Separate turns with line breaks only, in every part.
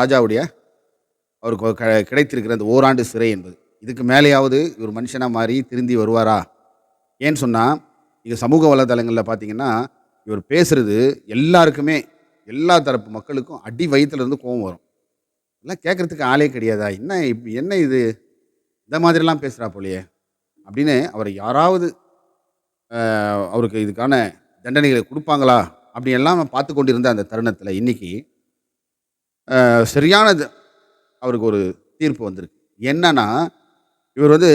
ராஜாவுடைய அவருக்கு க கிடைத்திருக்கிற அந்த ஓராண்டு சிறை என்பது. இதுக்கு மேலேயாவது இவர் மனுஷனாக மாறி திருந்தி வருவாரா? ஏன்னு சொன்னால் இங்கே சமூக வலைதளங்களில் பார்த்தீங்கன்னா இவர் பேசுகிறது எல்லாருக்குமே எல்லா தரப்பு மக்களுக்கும் அடி வயிற்றுலேருந்து கோவம் வரும். எல்லாம் கேட்குறதுக்கு ஆளே கிடையாதா? என்ன இப் என்ன இது? இந்த மாதிரிலாம் பேசுகிறா போலையே. அப்படின்னு அவரை யாராவது அவருக்கு இதுக்கான தண்டனைகளை கொடுப்பாங்களா? அப்படி எல்லாம் பார்த்து கொண்டிருந்த அந்த தருணத்தில் இன்னைக்கு சரியானது அவருக்கு ஒரு தீர்ப்பு வந்திருக்கு. என்னன்னா இவர் வந்து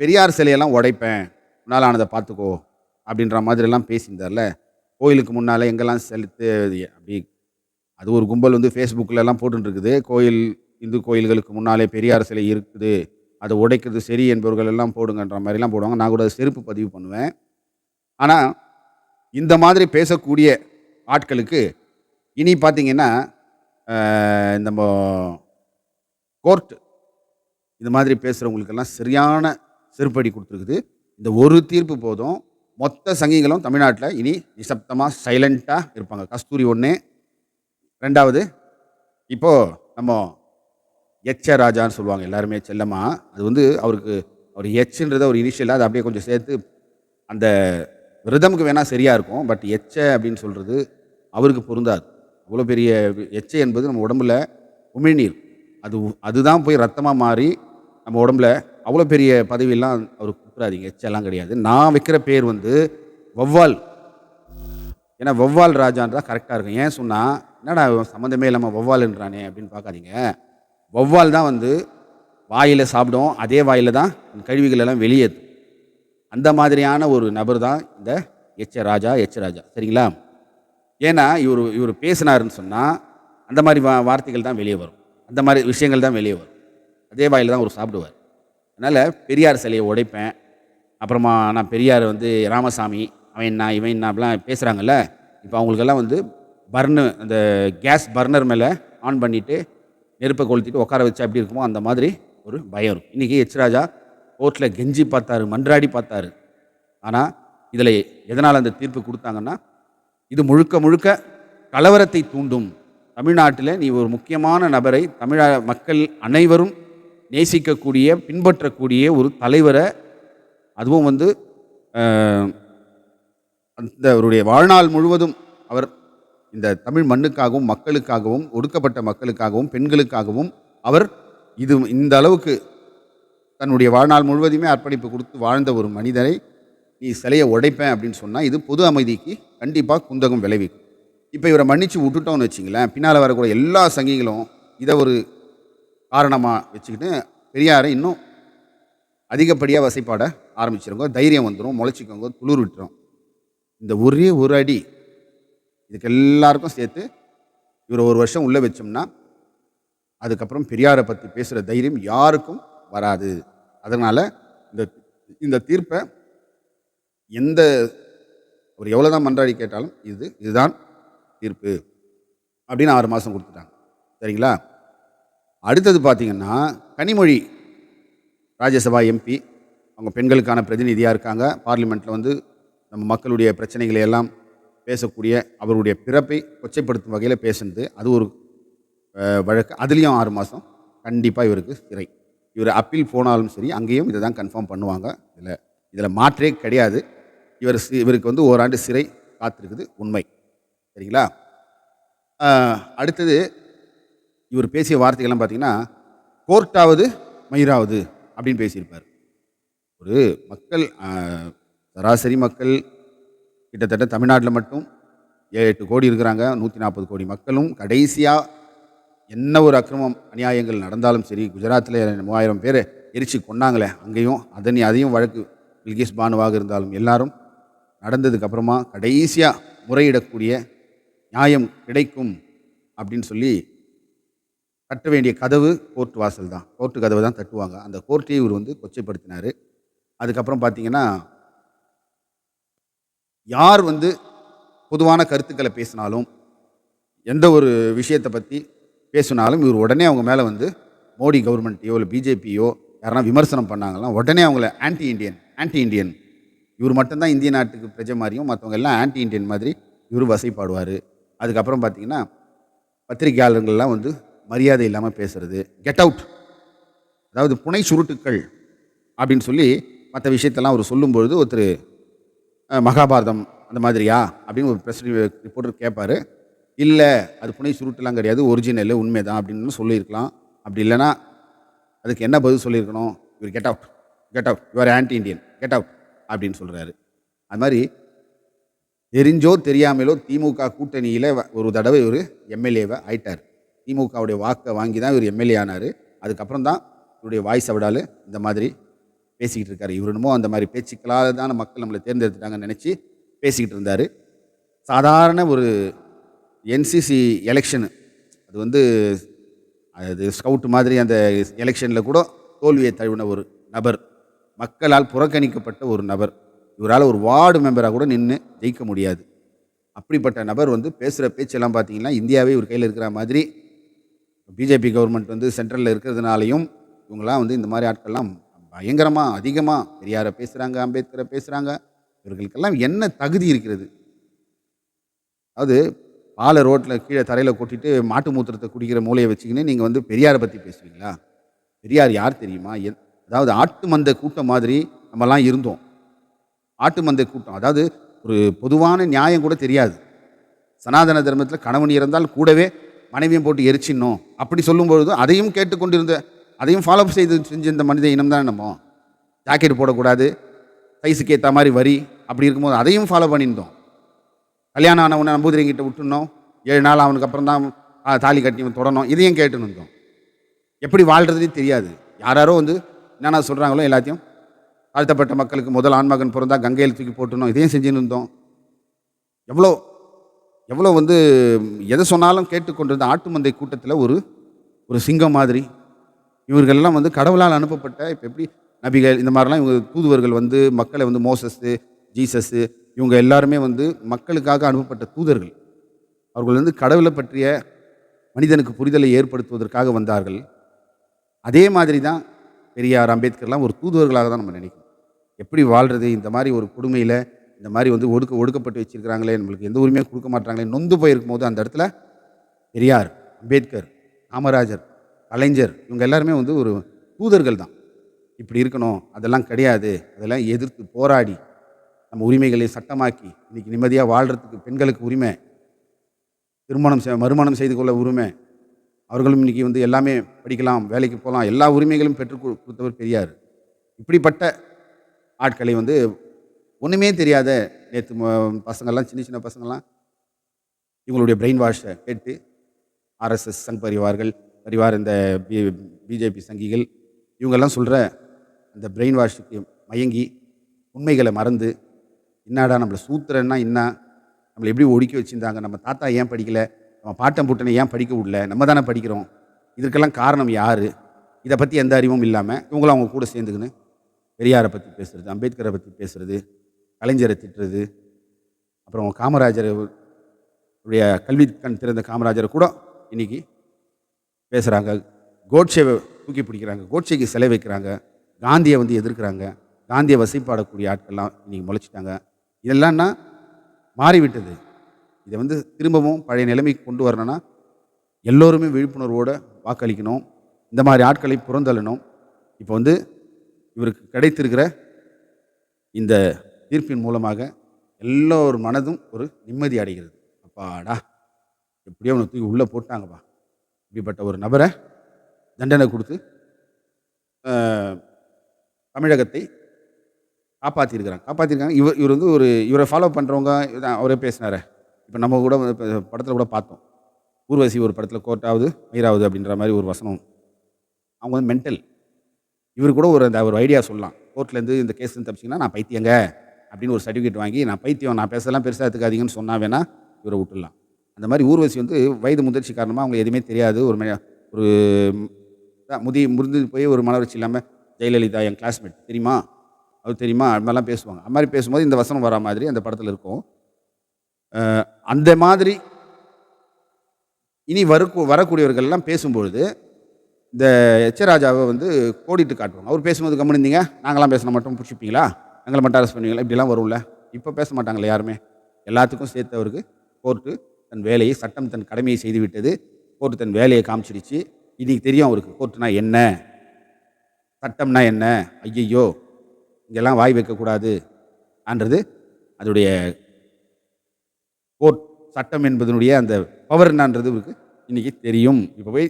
பெரியார் சிலையெல்லாம் உடைப்பேன். உன்னால் ஆனதை பார்த்துக்கோ. அப்படின்ற மாதிரிலாம் பேசியிருந்தார்ல. கோயிலுக்கு முன்னால் எங்கெல்லாம் செலுத்து அப்படி அது ஒரு கும்பல் வந்து ஃபேஸ்புக்கிலலாம் போட்டுருக்குது இருக்குது கோயில் இந்து கோயில்களுக்கு முன்னாலே பெரியார் சிலை இருக்குது. அதை உடைக்கிறது சரி என்பவர்கள் எல்லாம் போடுங்கன்ற மாதிரிலாம் போடுவாங்க. நான் கூட செருப்பு பதிவு பண்ணுவேன். ஆனால் இந்த மாதிரி பேசக்கூடிய ஆட்களுக்கு இனி பார்த்தீங்கன்னா நம்ம கோர்ட்டு இந்த மாதிரி பேசுகிறவங்களுக்கெல்லாம் சரியான செருப்படி கொடுத்துருக்குது. இந்த ஒரு தீர்ப்பு போதும். மொத்த சங்கிகளும் தமிழ்நாட்டில் இனி நிசப்தமாக சைலண்ட்டாக இருப்பாங்க. கஸ்தூரி ஒன்று ரெண்டாவது இப்போது நம்ம எச்ச ராஜான்னு சொல்லுவாங்க எல்லாருமே செல்லம்மா. அது வந்து அவருக்கு அவர் எச்சுன்றத ஒரு இனிஷியலாக அதை அப்படியே கொஞ்சம் சேர்த்து அந்த ரிதமுக்கு வேணால் சரியாக இருக்கும். பட் எச்ச அப்படின்னு சொல்கிறது அவருக்கு பொருந்தாது. அவ்வளோ பெரிய எச்சை என்பது நம்ம உடம்புல உமிழ்நீர். அது அதுதான் போய் ரத்தமாக மாறி நம்ம உடம்புல அவ்வளோ பெரிய பதவியெல்லாம் அவர் கொடுக்குறாதீங்க எச்செல்லாம் கிடையாது. நான் வைக்கிற பேர் வந்து வௌவால். ஏன்னா வௌவால் ராஜான்றா கரெக்டாக இருக்கும். ஏன் சொன்னால் என்னடா சம்மந்தமே இல்லாமல் வௌவால்ன்றானே அப்படின்னு பார்க்காதீங்க. வௌவால் தான் வந்து வாயில் சாப்பிடும். அதே வாயில் தான் கழிவுகள் எல்லாம் வெளியேற்றும் அந்த மாதிரியான ஒரு நபர் தான் இந்த எச்ச ராஜா எச்ச ராஜா. சரிங்களா? ஏன்னா இவர் இவர் பேசினாருன்னு சொன்னால் அந்த மாதிரி வா வார்த்தைகள் தான் வெளியே வரும். அந்த மாதிரி விஷயங்கள் தான் வெளியே வரும். அதே வாயில் தான் அவர் சாப்பிடுவார். அதனால் பெரியார் சிலையை உடைப்பேன். அப்புறமா நான் பெரியார் வந்து ராமசாமி அவன் என்ன இவன் என்ன அப்படிலாம் பேசுகிறாங்கல்ல இப்போ அவங்களுக்கெல்லாம் வந்து பர்னு அந்த கேஸ் பர்னர் மேலே ஆன் பண்ணிவிட்டு நெருப்பை கொளுத்திட்டு உட்கார வச்சா எப்படி இருக்குமோ அந்த மாதிரி ஒரு பயம் இருக்கும். இன்றைக்கி எச் ராஜா கோர்ட்டில் கெஞ்சி பார்த்தாரு மன்றாடி பார்த்தாரு. ஆனால் இதில் எதனால் அந்த தீர்ப்பு கொடுத்தாங்கன்னா இது முழுக்க முழுக்க கலவரத்தை தூண்டும். தமிழ்நாட்டில் நீ ஒரு முக்கியமான நபரை தமிழ மக்கள் அனைவரும் நேசிக்கக்கூடிய பின்பற்றக்கூடிய ஒரு தலைவரை அதுவும் வந்து அந்த அவருடைய வாழ்நாள் முழுவதும் அவர் இந்த தமிழ் மண்ணுக்காகவும் மக்களுக்காகவும் ஒடுக்கப்பட்ட மக்களுக்காகவும் பெண்களுக்காகவும் அவர் இது இந்த அளவுக்கு தன்னுடைய வாழ்நாள் முழுவதுமே அர்ப்பணிப்பு கொடுத்து வாழ்ந்த ஒரு மனிதரை நீ சிலையை உடைப்பேன் அப்படின்னு சொன்னால் இது பொது அமைதிக்கு கண்டிப்பாக குந்தகம் விளைவிக்கும். இப்போ இவரை மன்னிச்சு விட்டுட்டோம்னு வச்சிங்களேன் பின்னால் வரக்கூடிய எல்லா சங்கிகளும் இதை ஒரு காரணமாக வச்சுக்கிட்டு பெரியாரை இன்னும் அதிகப்படியாக வசைப்பாட ஆரம்பிச்சிருங்க. தைரியம் வந்துடும் முளைச்சிக்கோங்க துளிர் விட்டுரும். இந்த ஒரே ஒரு அடி இதுக்கு எல்லாருக்கும் சேர்த்து இவரை ஒரு வருஷம் உள்ளே வச்சோம்னா அதுக்கப்புறம் பெரியாரை பற்றி பேசுகிற தைரியம் யாருக்கும் வராது. அதனால் இந்த இந்த தீர்ப்பை எந்த ஒரு எவ்வளோ தான் மன்றாடி கேட்டாலும் இது இதுதான் தீர்ப்பு அப்படின்னு ஆறு மாதம் கொடுத்துட்டாங்க. சரிங்களா? அடுத்தது பார்த்திங்கன்னா கனிமொழி ராஜ்யசபா எம்பி அவங்க பெண்களுக்கான பிரதிநிதியாக இருக்காங்க. பார்லிமெண்ட்டில் வந்து நம்ம மக்களுடைய பிரச்சனைகளை எல்லாம் பேசக்கூடிய அவருடைய பிறப்பை கொச்சைப்படுத்தும் வகையில் பேசுனது. அது ஒரு வழக்கு. அதுலேயும் ஆறு மாதம் கண்டிப்பாக இவருக்கு சிறை. இவர் அப்பீல் போனாலும் சரி அங்கேயும் இதை தான் கன்ஃபார்ம் பண்ணுவாங்க. இதில் இதில் மாற்றே கிடையாது. இவர் இவருக்கு வந்து ஓராண்டு சிறை காத்திருக்குது உண்மை. சரிங்களா? அடுத்தது இவர் பேசிய வார்த்தைகள்லாம் பார்த்தீங்கன்னா கோர்ட்டாவது மயிராவது அப்படின்னு பேசியிருப்பார். ஒரு மக்கள் சராசரி மக்கள் கிட்டத்தட்ட தமிழ்நாட்டில் மட்டும் ஏழு எட்டு கோடி இருக்கிறாங்க நூற்றி நாற்பது கோடி மக்களும் கடைசியாக என்ன ஒரு அக்கிரமம் அநியாயங்கள் நடந்தாலும் சரி குஜராத்தில் மூவாயிரம் பேர் எரிச்சு கொன்னாங்களே அங்கேயும் அதனை அதையும் வழக்கு பில்கிஸ் பானுவாக இருந்தாலும் எல்லாரும் நடந்ததுக்கு அப்புறமா கடைசியாக முறையிடக்கூடிய நியாயம் கிடைக்கும் அப்படின்னு சொல்லி கட்ட வேண்டிய கதவு கோர்ட் வாசல் தான். கோர்ட்டு கதவை தான் தட்டுவாங்க. அந்த கோர்ட்டையும் இவர் வந்து கொச்சைப்படுத்தினார். அதுக்கப்புறம் பார்த்தீங்கன்னா யார் வந்து பொதுவான கருத்துக்களை பேசினாலும் எந்த ஒரு விஷயத்தை பற்றி பேசினாலும் இவர் உடனே அவங்க மேலே வந்து மோடி கவர்மெண்ட்டையோ இல்லை பிஜேபியோ யாரெல்லாம் விமர்சனம் பண்ணாங்கன்னா உடனே அவங்கள ஆன்டி இண்டியன் ஆன்டி இண்டியன் இவர் மட்டும்தான் இந்திய நாட்டுக்கு பிரஜை மாதிரியும் மற்றவங்க எல்லாம் ஆன்டி இண்டியன் மாதிரி இவர் வசைப்பாடுவார். அதுக்கப்புறம் பார்த்தீங்கன்னா பத்திரிகையாளர்கள்லாம் வந்து மரியாதை இல்லாமல் பேசுகிறது கெட் அவுட் அதாவது புனை சுருட்டுக்கள் அப்படின்னு சொல்லி மற்ற விஷயத்தெல்லாம் அவர் சொல்லும்பொழுது ஒருத்தர் மகாபாரதம் அந்த மாதிரியா அப்படின்னு ஒரு ப்ரெஸ் ரிப்போர்ட்டர் கேட்பார் இல்லை அது புனை சுருட்டுலாம் கிடையாது ஒரிஜினல் உண்மை தான் அப்படின்னு சொல்லியிருக்கலாம். அப்படி இல்லைன்னா அதுக்கு என்ன பதில் சொல்லியிருக்கணும்? இவர் get out get out your anti Indian get out அப்படின்னு சொல்கிறாரு அது மாதிரி தெரிஞ்சோ தெரியாமலோ திமுக கூட்டணியில் ஒரு தடவை இவர் எம்எல்ஏவை ஆயிட்டார். திமுகவுடைய வாக்கை வாங்கி தான் இவர் எம்எல்ஏ ஆனார். அதுக்கப்புறம் தான் இவருடைய வாய்ஸ் விடால் இந்த மாதிரி பேசிக்கிட்டு இருக்காரு. இவர் என்னமோ அந்த மாதிரி பேச்சுக்களால் தான் மக்கள் நம்மளை தேர்ந்தெடுத்துட்டாங்கன்னு நினச்சி பேசிக்கிட்டு இருந்தார். சாதாரண ஒரு என்சிசி எலெக்ஷனு அது வந்து அது ஸ்கவுட் மாதிரி அந்த எலெக்ஷனில் கூட தோல்வியை தழுவின ஒரு நபர் மக்களால் புறக்கணிக்கப்பட்ட ஒரு நபர். இவரால் ஒரு வார்டு மெம்பராக கூட நின்று ஜெயிக்க முடியாது. அப்படிப்பட்ட நபர் வந்து பேசுகிற பேச்செல்லாம் பார்த்தீங்கன்னா இந்தியாவே இவர் கையில் இருக்கிற மாதிரி பிஜேபி கவர்மெண்ட் வந்து சென்ட்ரலில் இருக்கிறதுனாலையும் இவங்களாம் வந்து இந்த மாதிரி ஆட்கள்லாம் பயங்கரமாக அதிகமாக பெரியாரை பேசுகிறாங்க அம்பேத்கரை பேசுகிறாங்க இவர்களுக்கெல்லாம் என்ன தகுதி இருக்கிறது? அது பாலை ரோட்டில் கீழே தரையில் கொட்டிட்டு மாட்டு மூத்திரத்தை குடிக்கிற மூலையை வச்சுக்கின்னு நீங்கள் வந்து பெரியாரை பற்றி பேசுவீங்களா? பெரியார் யார் தெரியுமா? என் அதாவது ஆட்டு மந்த கூட்டம் மாதிரி நம்மலாம் இருந்தோம். ஆட்டு மந்தை கூட்டம் அதாவது ஒரு பொதுவான நியாயம் கூட தெரியாது. சனாதன தர்மத்தில் கணவன் இறந்தால் கூடவே மனைவியும் போட்டு எரிச்சிடணும். அப்படி சொல்லும்பொழுது அதையும் கேட்டுக்கொண்டிருந்த அதையும் ஃபாலோ செய்து செஞ்ச இந்த மனித இனம் தான் நம்ம? ஜாக்கெட் போடக்கூடாது சைஸுக்கு ஏற்ற மாதிரி வரி அப்படி இருக்கும்போது அதையும் ஃபாலோ பண்ணியிருந்தோம். கல்யாணம் ஆனவனை நம்பூதிரிங்கிட்ட விட்டுனோம் ஏழு நாள் அவனுக்கு அப்புறம் தான் தாலி கட்டி தொடணும். இதையும் கேட்டுன்னு இருந்தோம். எப்படி வாழ்கிறதே தெரியாது. யாராரோ வந்து என்னென்ன சொல்கிறாங்களோ எல்லாத்தையும் தாழ்த்தப்பட்ட மக்களுக்கு முதல் ஆண்மகன் பிறந்தால் கங்கையில் தூக்கி போட்டுனோம் இதையும் செஞ்சுன்னு இருந்தோம். எவ்வளோ எவ்வளோ வந்து எதை சொன்னாலும் கேட்டுக்கொண்டிருந்த ஆட்டு மந்தை கூட்டத்தில் ஒரு ஒரு சிங்கம் மாதிரி. இவர்கள்லாம் வந்து கடவுளால் அனுப்பப்பட்ட இப்போ எப்படி நபிகள் இந்த மாதிரிலாம் இவங்க தூதுவர்கள் வந்து மக்களை வந்து மோசஸ்ஸு ஜீசஸ்ஸு இவங்க எல்லாருமே வந்து மக்களுக்காக அனுப்பப்பட்ட தூதர்கள். அவர்கள் வந்து கடவுளை பற்றிய மனிதனுக்கு புரிதலை ஏற்படுத்துவதற்காக வந்தார்கள். அதே மாதிரி தான் பெரியார் அம்பேத்கர்லாம் ஒரு தூதுவர்களாக தான் நம்ம நினைக்கணும் எப்படி வாழ்கிறது இந்த மாதிரி ஒரு கொடுமையில் இந்த மாதிரி வந்து ஒடுக்க ஒடுக்கப்பட்டு வச்சிருக்கிறாங்களே நம்மளுக்கு எந்த உரிமையும் கொடுக்க மாட்டாங்களே நொந்து போயிருக்கும் போது அந்த இடத்துல பெரியார் அம்பேத்கர் காமராஜர் கலைஞர் இவங்க எல்லாருமே வந்து ஒரு தூதர்கள் தான். இப்படி இருக்கணும் அதெல்லாம் கிடையாது. அதெல்லாம் எதிர்த்து போராடி நம்ம உரிமைகளை சட்டமாக்கி இன்றைக்கி நிம்மதியாக வாழ்கிறதுக்கு பெண்களுக்கு உரிமை திருமணம் செ- மறுமணம் செய்து கொள்ள உரிமை அவர்களும் இன்றைக்கி வந்து எல்லாமே படிக்கலாம் வேலைக்கு போகலாம் எல்லா உரிமைகளும் பெற்றுக் கொடு- கொடுத்தவர் பெரியார். இப்படிப்பட்ட ஆட்களை வந்து ஒன்றுமே தெரியாத நேற்று பசங்கள்லாம் சின்ன சின்ன பசங்கள்லாம் இவங்களுடைய பிரெயின் வாஷை கேட்டு ஆர்எஸ்எஸ் சங் பரிவார்கள் பரிவார் இந்த பி பிஜேபி சங்கிகள் இவங்கெல்லாம் சொல்கிற அந்த பிரெயின் வாஷுக்கு மயங்கி உண்மைகளை மறந்து என்னடா நம்மளை சூத்திரன்னா என்ன? நம்மளை எப்படி ஒடுக்கி வச்சுருந்தாங்க? நம்ம தாத்தா ஏன் படிக்கல? அவன் பாட்டம் பூட்டனை ஏன் படிக்க விடல? நம்ம தானே படிக்கிறோம். இதற்கெல்லாம் காரணம் யார்? இதை பற்றி எந்த அறிவும் இல்லாமல் இவங்களும் அவங்க கூட சேர்ந்துக்கின்னு பெரியாரை பற்றி பேசுறது அம்பேத்கரை பற்றி பேசுறது கலைஞரை திட்டுறது அப்புறம் காமராஜர் உடைய கல்வி கண் திறந்த காமராஜரை கூட இன்றைக்கி பேசுகிறாங்க கோட்சேவை தூக்கி பிடிக்கிறாங்க கோட்சேக்கு சிலை வைக்கிறாங்க காந்தியை வந்து எதிர்க்கிறாங்க காந்தியை வசைப்பாடக்கூடிய ஆட்கள்லாம் இன்றைக்கி முளைச்சிட்டாங்க. இதெல்லாம்னா மாறிவிட்டது. இதை வந்து திரும்பவும் பழைய நிலைமைக்கு கொண்டு வரணும்னா எல்லோருமே விழிப்புணர்வோடு வாக்களிக்கணும். இந்த மாதிரி ஆட்களை புறந்தள்ளணும். இப்போ வந்து இவருக்கு கிடைத்திருக்கிற இந்த தீர்ப்பின் மூலமாக எல்லோர் மனதும் ஒரு நிம்மதி அடைகிறது. அப்பாடா எப்படியோ அவனை தூக்கி உள்ளே போட்டாங்கப்பா. இப்படிப்பட்ட ஒரு நபரை தண்டனை கொடுத்து தமிழகத்தை காப்பாற்றிருக்கிறாங்க காப்பாற்றிருக்காங்க இவர் இவர் வந்து ஒரு இவரை ஃபாலோ பண்ணுறவங்க அவரே பேசினாரே. இப்போ நம்ம கூட படத்தில் கூட பார்த்தோம். ஊர்வசி ஒரு படத்தில் கோர்ட்டாவது மயிராவது அப்படின்ற மாதிரி ஒரு வசனம். அவங்க வந்து மென்டல் இவர் கூட ஒரு அந்த ஒரு ஐடியா சொல்லலாம். கோர்ட்லேருந்து இந்த கேஸ் தப்பிச்சிங்கன்னா நான் பைத்தியங்க அப்படின்னு ஒரு சர்டிஃபிகேட் வாங்கி நான் பைத்தியம் நான் பேசலாம் பெருசாக எடுத்துக்காதீங்கன்னு சொன்னால் வேணால் இவரை விட்டுடலாம். அந்த மாதிரி ஊர்வசி வந்து வயது முதிர்ச்சி காரணமாக அவங்க எதுவுமே தெரியாது. ஒரு ஒரு முதி முறிந்து போய் ஒரு மனவர்ச்சி இல்லாமல் ஜெயலலிதா என் கிளாஸ்மேட் தெரியுமா? அது தெரியுமா? அது மாதிரிலாம் பேசுவாங்க. அது மாதிரி பேசும்போது இந்த வசனம் வரா மாதிரி அந்த படத்தில் இருக்கும். அந்த மாதிரி இனி வரு வரக்கூடியவர்கள்லாம் பேசும்பொழுது இந்த எச்சராஜாவை வந்து கோடிட்டு காட்டுவாங்க. அவர் பேசும்போது கம்முன்னு இருந்தீங்க நாங்களாம் பேசினா மட்டும் பிடிச்சிப்பீங்களா? எங்களை மட்டும் அரெஸ்ட் பண்ணுவீங்களா? இப்படிலாம் வரும்ல? இப்போ பேச மாட்டாங்களே யாருமே? எல்லாத்துக்கும் சேர்த்து அவருக்கு கோர்ட்டு தன் வேலையை சட்டம் தன் கடமையை செய்து விட்டது கோர்ட்டு தன் வேலையை காமிச்சிடுச்சு. இன்றைக்கி தெரியும் அவருக்கு கோர்ட்டுனா என்ன? சட்டம்னா என்ன? ஐயையோ இங்கெல்லாம் வாய் வைக்கக்கூடாது. அன்றது அதோடைய கோர்ட் சட்டம் என்பதனுடைய அந்த பவர் என்னன்றது இவருக்கு இன்றைக்கி தெரியும். இப்போ போய்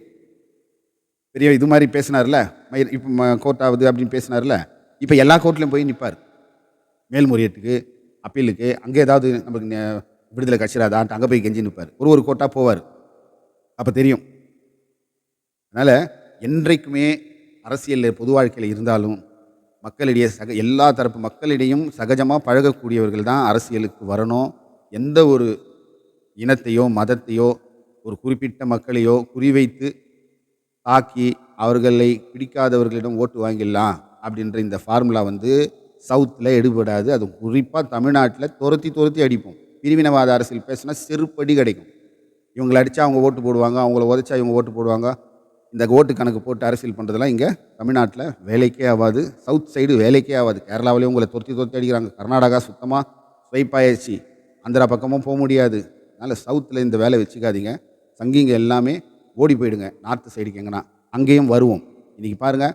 பெரிய இது மாதிரி பேசினார்ல மயிர் இப்போ கோர்ட் ஆகுது அப்படின்னு பேசினார்ல இப்போ எல்லா கோர்ட்லையும் போய் நிற்பார் மேல்முறையீட்டுக்கு அப்பீலுக்கு அங்கே ஏதாவது நமக்கு விடுதலை கட்சிராதான்ட்டு அங்கே போய் கெஞ்சி நிற்பார் ஒரு ஒரு கோட்டாக போவார். அப்போ தெரியும். அதனால் என்றைக்குமே அரசியலில் பொது வாழ்க்கையில் இருந்தாலும் மக்களிடையே சக எல்லா தரப்பு மக்களிடையும் சகஜமாக பழகக்கூடியவர்கள் தான் அரசியலுக்கு வரணும். எந்த ஒரு இனத்தையோ மதத்தையோ ஒரு குறிப்பிட்ட மக்களையோ குறிவைத்து தாக்கி அவர்களை பிடிக்காதவர்களிடம் ஓட்டு வாங்கிடலாம் அப்படின்ற இந்த ஃபார்முலா வந்து சவுத்தில் எடுபடாது. அது குறிப்பாக தமிழ்நாட்டில் துரத்தி துரத்தி அடிப்போம். பிரிவினவாத அரசியல் பேசினா செருப்படி கிடைக்கும். இவங்களை அடித்தா அவங்க ஓட்டு போடுவாங்க அவங்கள உதச்சா இவங்க ஓட்டு போடுவாங்க. இந்த ஓட்டு கணக்கு போட்டு அரசியல் பண்ணுறதெல்லாம் இங்கே தமிழ்நாட்டில் வேலைக்கே ஆகாது. சவுத் சைடு வேலைக்கே ஆகாது. கேரளாவிலேயும் உங்களை துரத்தி துரத்தி அடிக்கிறாங்க. கர்நாடகா சுத்தமாக ஸ்வைப் ஆயிடுச்சு ஆந்திரா பக்கமும் போக முடியாது. அதனால் சவுத்தில் இந்த வேலை வச்சுக்காதீங்க. சங்கிங்க எல்லாமே ஓடி போயிடுங்க. நார்த்து சைடுக்கு எங்கன்னா. அங்கேயும் வருவோம். இன்றைக்கி பாருங்கள்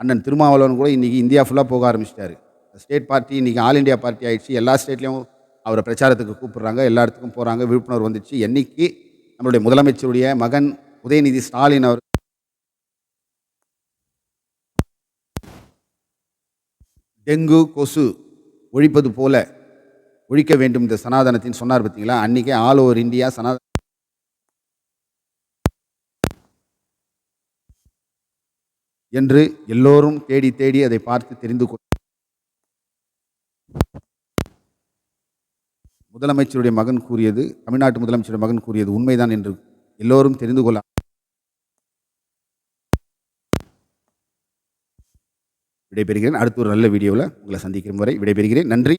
அண்ணன் திருமாவளவன் கூட இன்றைக்கி இந்தியா ஃபுல்லாக போக ஆரம்பிச்சிட்டாரு. ஸ்டேட் பார்ட்டி இன்றைக்கி ஆல் இந்தியா பார்ட்டி ஆகிடுச்சு எல்லா ஸ்டேட்லேயும் அவரை பிரச்சாரத்துக்கு கூப்பிட்றாங்க. எல்லா இடத்துக்கும் போகிறாங்க விழிப்புணர்வு வந்துச்சு. என்னைக்கு? நம்மளுடைய முதலமைச்சருடைய மகன் உதயநிதி ஸ்டாலின் அவர் டெங்கு கொசு ஒழிப்பது போல ஒழிக்க வேண்டும் இந்த சனாதனத்தின் சொன்னார் பார்த்தீங்களா? அன்றைக்கே ஆல் ஓவர் இந்தியா சனாதன என்று எல்லோரும் தேடி தேடி அதை பார்த்து தெரிந்து கொள் முதலமைச்சருடைய மகன் கூறியது தமிழ்நாட்டு முதலமைச்சருடைய மகன் கூறியது உண்மைதான் என்று எல்லோரும் தெரிந்து கொள்ள விடைபெறுகிறேன். அடுத்த ஒரு நல்ல வீடியோவில் உங்களை சந்திக்கும் வரை விடைபெறுகிறேன். நன்றி.